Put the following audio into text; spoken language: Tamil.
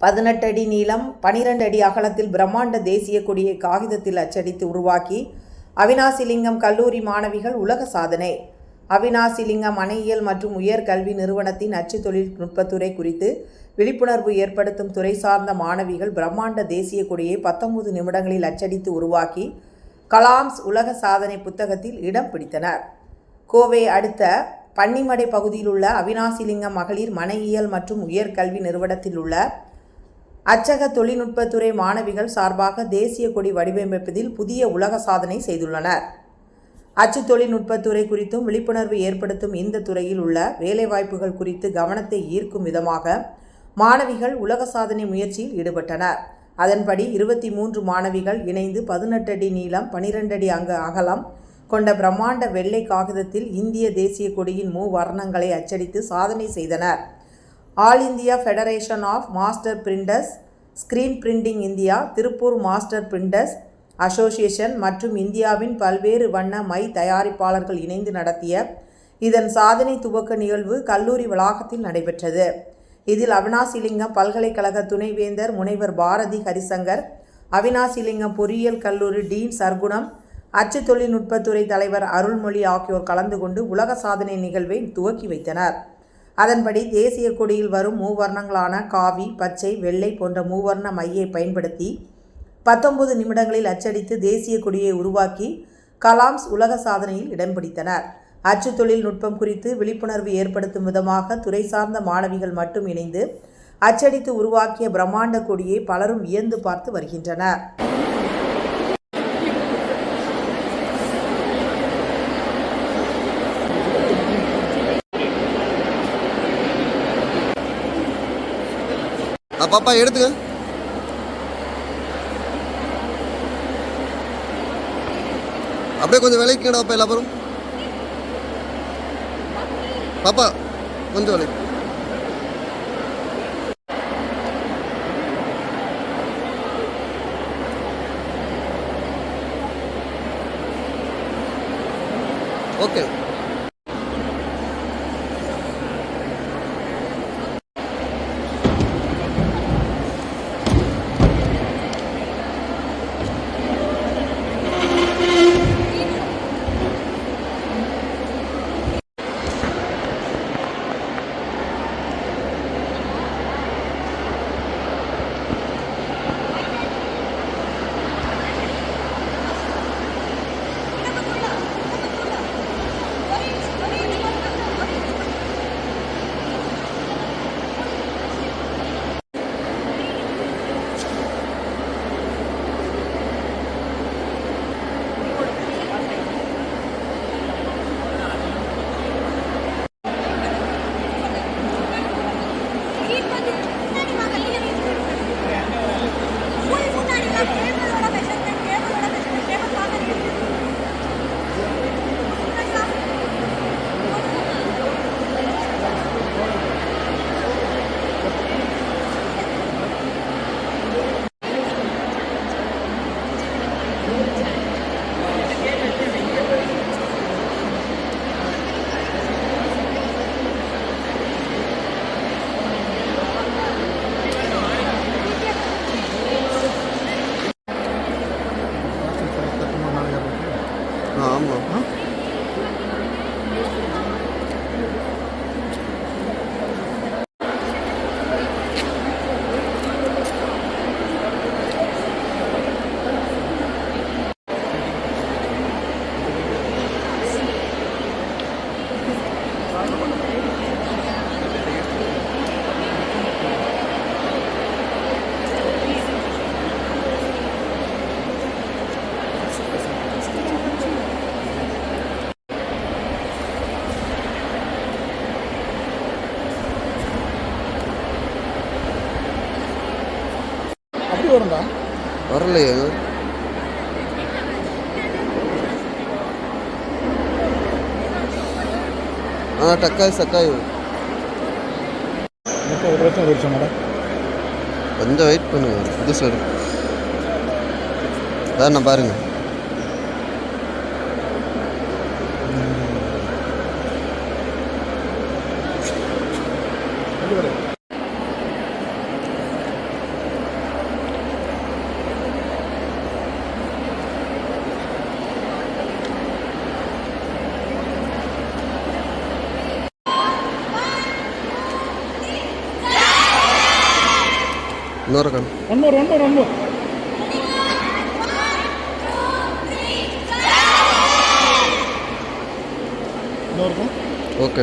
பதினெட்டு அடி நீளம் பனிரெண்டு அடி அகலத்தில் பிரம்மாண்ட தேசிய கொடியை காகிதத்தில் அச்சடித்து உருவாக்கி அவினாசிலிங்கம் கல்லூரி மாணவிகள் உலக சாதனை. அவினாசிலிங்கம் அணையியல் மற்றும் உயர்கல்வி நிறுவனத்தின் அச்சு தொழில்நுட்பத்துறை குறித்து விழிப்புணர்வு ஏற்படுத்தும் துறை சார்ந்த மாணவிகள் பிரம்மாண்ட தேசிய கொடியை பத்தொன்பது நிமிடங்களில் அச்சடித்து உருவாக்கி கலாம்ஸ் உலக சாதனை புத்தகத்தில் இடம் பிடித்தனர். கோவை அடுத்த பன்னிமடை பகுதியில் உள்ள அவினாசிலிங்கம் மகளிர் மனையியல் மற்றும் உயர்கல்வி நிறுவனத்தில் உள்ள அச்சக தொழில்நுட்பத்துறை மாணவிகள் சார்பாக தேசிய கொடி வடிவமைப்பதில் புதிய உலக சாதனை செய்துள்ளனர். அச்சு தொழில்நுட்பத்துறை குறித்தும் விழிப்புணர்வு ஏற்படுத்தும் இந்த துறையில் உள்ள வேலைவாய்ப்புகள் குறித்து கவனத்தை ஈர்க்கும் விதமாக மாணவிகள் உலக சாதனை முயற்சியில் ஈடுபட்டனர். அதன்படி இருபத்தி மூன்று மாணவிகள் இணைந்து பதினெட்டு அடி நீளம் பனிரெண்டு அடி அங்கு அகலம் கொண்ட பிரம்மாண்ட வெள்ளை காகிதத்தில் இந்திய தேசிய கொடியின் மூ வர்ணங்களை அச்சடித்து சாதனை செய்தனர். All India federation of master printers screen printing India Tiruppur master printers association மற்றும் இந்தியாவின் பல்வேறு வண்ண மை தயாரிப்பாளர்கள் இணைந்து நடத்திய இதன் சாதனை துவக்க நிகழ்வு கல்லூரி வளாகத்தில் நடைபெற்றது. இதில் அவினாசிலிங்கம் பல்கலைக்கழக துணைவேந்தர் முனைவர் பாரதி ஹரிசங்கர் அவினாசிலிங்கம் பொறியியல் கல்லூரி டீன் சர்க்குணம் அச்சு தொழில்நுட்பத்துறை தலைவர் அருள்மொழி ஆகியோர் கலந்து கொண்டு உலக சாதனை நிகழ்வை துவக்கி வைத்தனர். அதன்படி தேசிய கொடியில் வரும் மூவர்ணங்களான காவி பச்சை வெள்ளை போன்ற மூவர்ண மையை பயன்படுத்தி பத்தொன்பது நிமிடங்களில் அச்சடித்து தேசிய கொடியை உருவாக்கி கலாம்ஸ் உலக சாதனையில் இடம் பிடித்தனர். அச்சு தொழில்நுட்பம் குறித்து விழிப்புணர்வு ஏற்படுத்தும் விதமாக துறை சார்ந்த மாணவிகள் மட்டும் இணைந்து அச்சடித்து உருவாக்கிய பிரம்மாண்ட கொடியை பலரும் வியந்து பார்த்து வருகின்றனர். பாப்பா எடுத்துங்க அப்படியே கொஞ்சம் விலைக்கு பாப்பா எல்லா பாப்பா கொஞ்சம் விலைக்கு. ஓகே. அப்படி வரும்டா. வரலையே ஆ டக்காய் சக்காய். மேடம்? கொஞ்சம் வெயிட் பண்ணுங்க புதுசு வரும். அதான் நான் பாருங்க. இது வரும். ഓക്കെ.